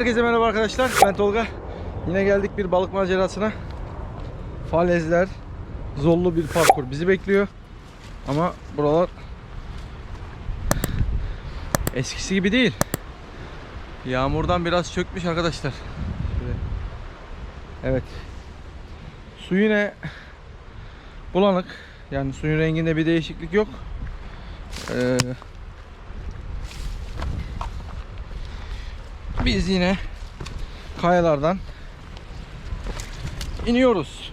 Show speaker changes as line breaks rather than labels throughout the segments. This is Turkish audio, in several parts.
Herkese merhaba arkadaşlar. Ben Tolga. Yine geldik bir balık macerasına. Falezler, zorlu bir parkur bizi bekliyor. Ama buralar eskisi gibi değil. Yağmurdan biraz çökmüş arkadaşlar. Evet. Su yine bulanık. Yani suyun renginde bir değişiklik yok. Ee, biz yine kayalardan iniyoruz.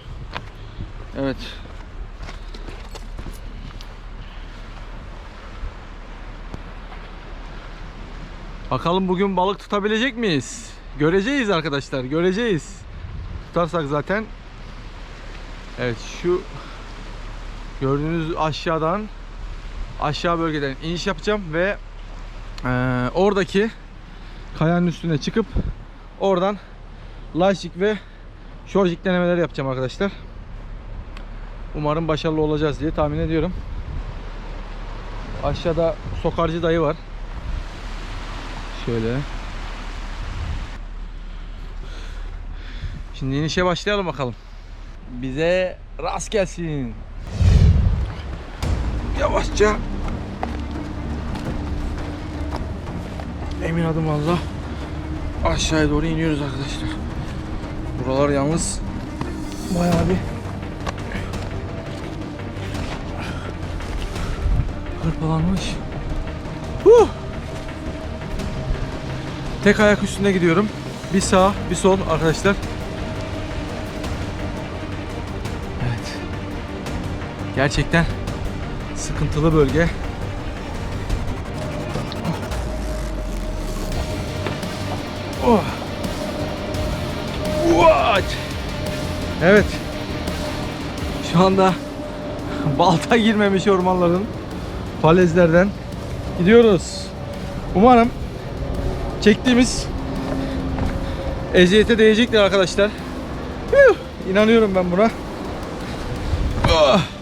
Evet. Bakalım bugün balık tutabilecek miyiz? Göreceğiz arkadaşlar, göreceğiz. Tutarsak zaten Evet şu gördüğünüz aşağıdan aşağı bölgeden iniş yapacağım ve eee, oradaki kayanın üstüne çıkıp oradan lastik ve şorjik denemeleri yapacağım arkadaşlar. Umarım başarılı olacağız diye tahmin ediyorum. Aşağıda sokarcı dayı var. Şöyle. Şimdi inişe başlayalım bakalım. Bize rast gelsin. Yavaşça. Emin adım Allah. Aşağıya doğru iniyoruz arkadaşlar. Buralar yalnız bayağı bir hırpalanmış. Huh! Tek ayak üstünde gidiyorum. Bir sağ, bir sol arkadaşlar. Evet. Gerçekten sıkıntılı bölge. What? Evet. Şu anda balta girmemiş ormanların falezlerden gidiyoruz. Umarım çektiğimiz eziyete değecektir arkadaşlar. İnanıyorum ben buna. Ah!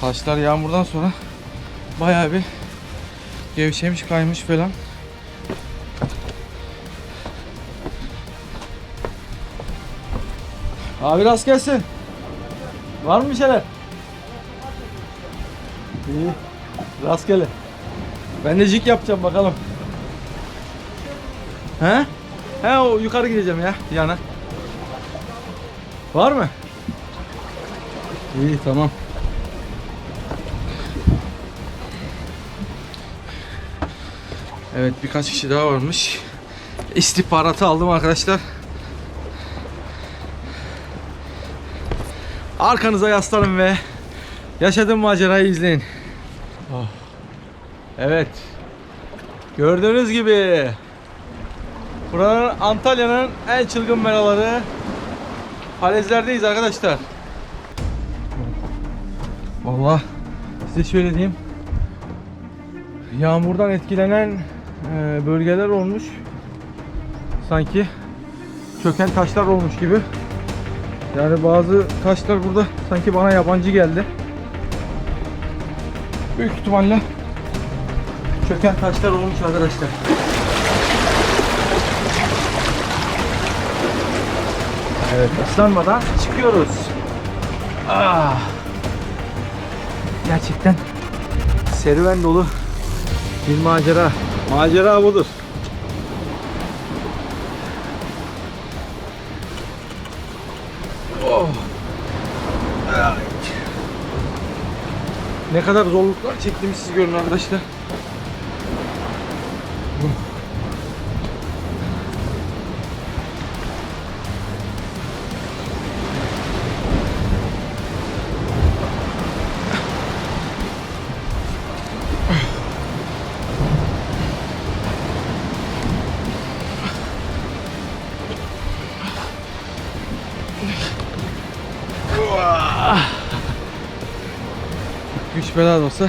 Taşlar yağmurdan sonra bayağı bir gevşemiş kaymış falan. Abi rast gelsin. Var mı bir şeyler? İyi. Rastgele. Ben de jig yapacağım bakalım. He? He o yukarı gideceğim ya yana. Var mı? İyi tamam. Evet birkaç kişi daha varmış. İstihbaratı aldım arkadaşlar. Arkanıza yaslanın ve yaşadığım macerayı izleyin. Oh. Evet. Gördüğünüz gibi buranın Antalya'nın en çılgın meraları Falezlerdeyiz arkadaşlar. Vallahi size şöyle diyeyim. Yağmurdan etkilenen bölgeler olmuş. Sanki çöken taşlar olmuş gibi. Yani bazı taşlar burada sanki bana yabancı geldi. Büyük ihtimalle çöken taşlar olmuş arkadaşlar. Evet ıslanmadan çıkıyoruz. Ah. Gerçekten serüven dolu bir macera. Macera budur. Oh. Ne kadar zorluklar çektiğimi siz görün arkadaşlar. Güç bela da olsa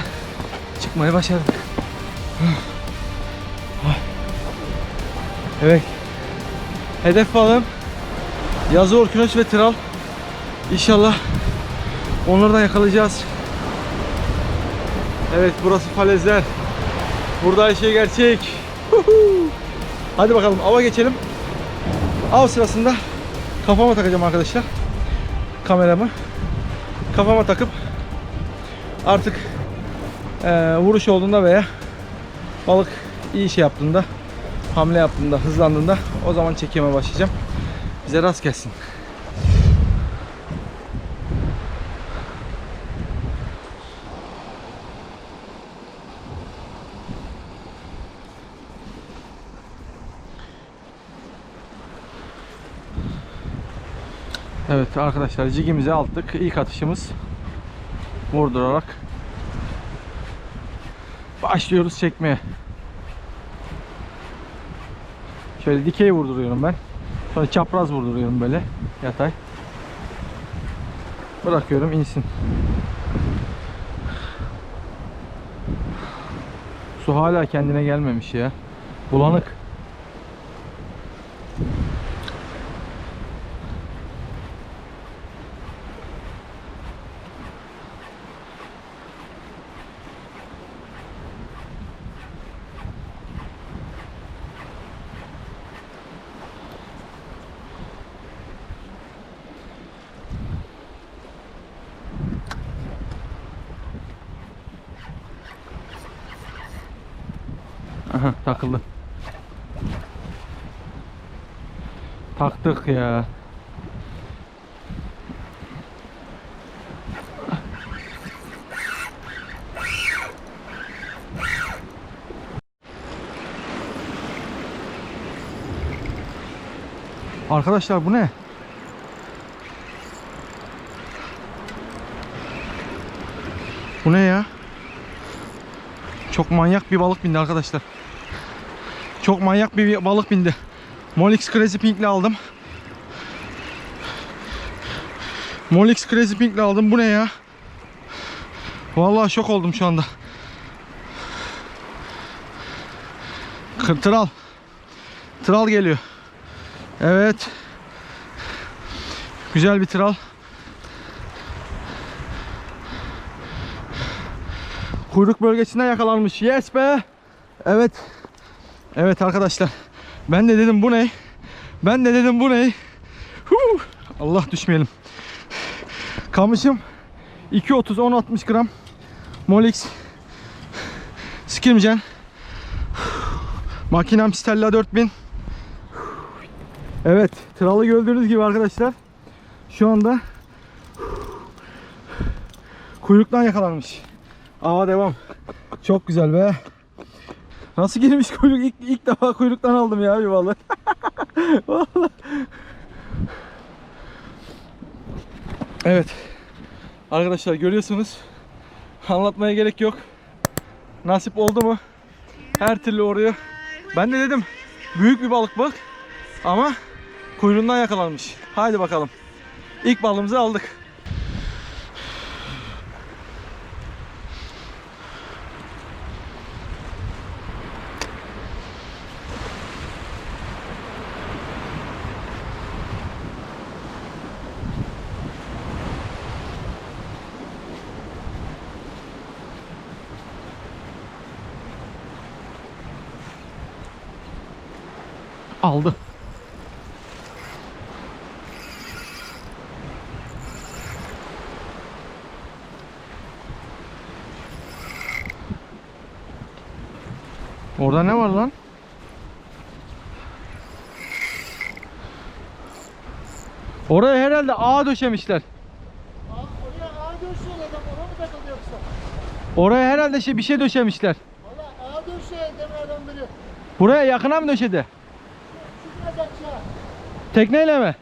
çıkmayı başardık. Evet. Hedef balım yazı orkinos ve tral. İnşallah onları da yakalayacağız. Evet burası falezler. Burada her şey gerçek. Hadi bakalım ava geçelim. Av sırasında kafama takacağım arkadaşlar. Kameramı. Kafama takıp artık eee, vuruş olduğunda veya balık iyi şey yaptığında hamle yaptığında hızlandığında o zaman çekime başlayacağım. Bize rast gelsin. Evet arkadaşlar jigimizi attık. İlk atışımız vurdurarak başlıyoruz çekmeye. Şöyle dikey vurduruyorum ben. Sonra çapraz vurduruyorum böyle yatay. Bırakıyorum insin. Su hala kendine gelmemiş ya. Bulanık. Aha takıldı. Taktık ya. Arkadaşlar bu ne? Bu ne ya? Çok manyak bir balık bindi arkadaşlar. Çok manyak bir balık bindi. Molix Crazy Pink'le aldım. Molix Crazy Pink'le aldım. Bu ne ya? Vallahi şok oldum şu anda. Tral. Tral geliyor. Evet. Güzel bir tral. Kuyruk bölgesinde yakalanmış. Yes be. Evet. Evet arkadaşlar. Ben de dedim bu ne? Ben de dedim bu ne? Huu! Allah düşmeyelim. Kamışım 2.30 10 gram. Molix Skirmjen. Makinem Stella 4000. Evet, tralı gördüğünüz gibi arkadaşlar. Şu anda kuyruktan yakalanmış. Ava devam. Çok güzel be. Nasıl girmiş kuyruk? İlk, ilk defa kuyruktan aldım ya balık. Vallahi. Evet. Arkadaşlar görüyorsunuz. Anlatmaya gerek yok. Nasip oldu mu? Her türlü oraya. Ben de dedim büyük bir balık bak. Ama kuyruğundan yakalanmış. Haydi bakalım. İlk balığımızı aldık. Aldı. Orada ne var lan? Oraya herhalde ağ döşemişler.
Oraya ağa döşeyen adam ona mı takıldı yoksa?
Oraya herhalde şey bir şey döşemişler.
Valla döşeyen deme adam biri.
Buraya yakına mı döşedi? Tekneyle mi?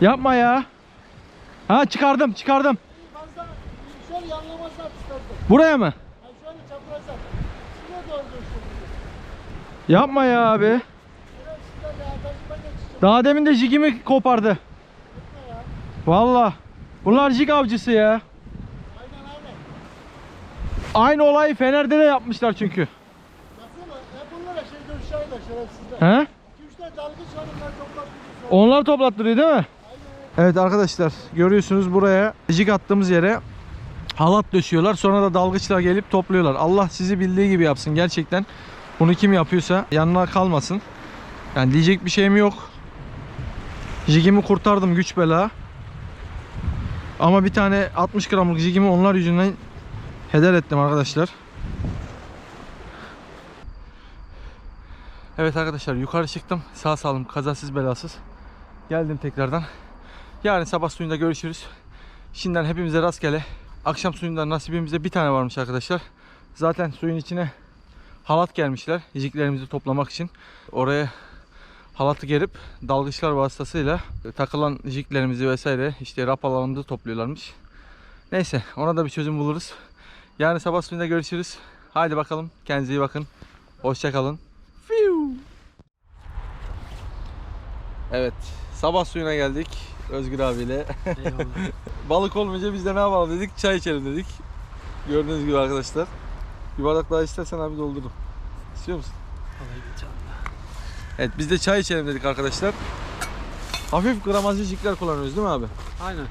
Yapma ya. Ha çıkardım çıkardım. Buraya mı? Yapma ya abi. Daha demin de jigimi kopardı. Valla. Bunlar jig avcısı ya.
Aynen.
Aynı olayı Fener'de de yapmışlar çünkü.
Baksana hep bunlara şey döşeyle şerefsizler.
He? Onlar toplattırıyor değil mi? Evet arkadaşlar görüyorsunuz buraya jig attığımız yere halat döşüyorlar. Sonra da dalgıçlar gelip topluyorlar. Allah sizi bildiği gibi yapsın gerçekten. Bunu kim yapıyorsa yanına kalmasın. Yani diyecek bir şeyim yok. Jigimi kurtardım güç bela. Ama bir tane 60 gramlık jigimi onlar yüzünden heder ettim arkadaşlar. Evet arkadaşlar yukarı çıktım. Sağ salim kazasız belasız. Geldim tekrardan. Yarın sabah suyunda görüşürüz. Şimdiden hepimize rastgele. Akşam suyunda nasibimizde bir tane varmış arkadaşlar. Zaten suyun içine halat gelmişler. Yiyeceklerimizi toplamak için. Oraya halatı gerip dalgıçlar vasıtasıyla takılan jiklerimizi vesaire işte rapalarımızı topluyorlarmış. Neyse ona da bir çözüm buluruz. Yarın sabah suyunda görüşürüz. Haydi bakalım kendinize iyi bakın. Hoşçakalın. Evet sabah suyuna geldik Özgür abiyle.
Eyvallah.
Balık olmayınca biz de ne yapalım dedik çay içelim dedik. Gördüğünüz gibi arkadaşlar. Bir bardak daha istersen abi doldururum. İstiyor musun? Evet biz de çay içelim dedik arkadaşlar. Hafif gramajlı jikler kullanıyoruz değil mi abi?
Aynen.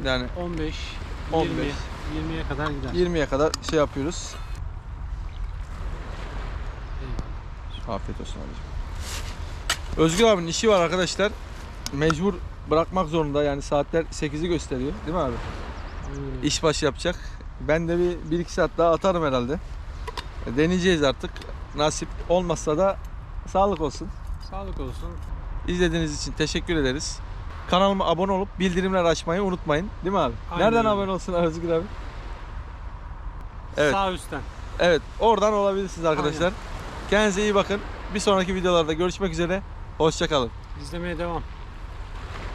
10,
Yani
15,
15.
20, 20'ye kadar gider.
20'ye kadar şey yapıyoruz. Afiyet olsun abicim. Özgür abinin işi var arkadaşlar. Mecbur bırakmak zorunda yani saatler 8'i gösteriyor değil mi abi?
Aynen.
İş başı yapacak. Ben de bir 1-2 saat daha atarım herhalde. Deneyeceğiz artık. Nasip olmazsa da sağlık olsun.
Sağlık olsun.
İzlediğiniz için teşekkür ederiz. Kanalıma abone olup bildirimler açmayı unutmayın. Değil mi abi?
Aynen
Nereden abone olsun Özgür abi? Evet.
Sağ üstten.
Evet, oradan olabilirsiniz arkadaşlar. Kendinize iyi bakın. Bir sonraki videolarda görüşmek üzere. Hoşçakalın.
İzlemeye devam.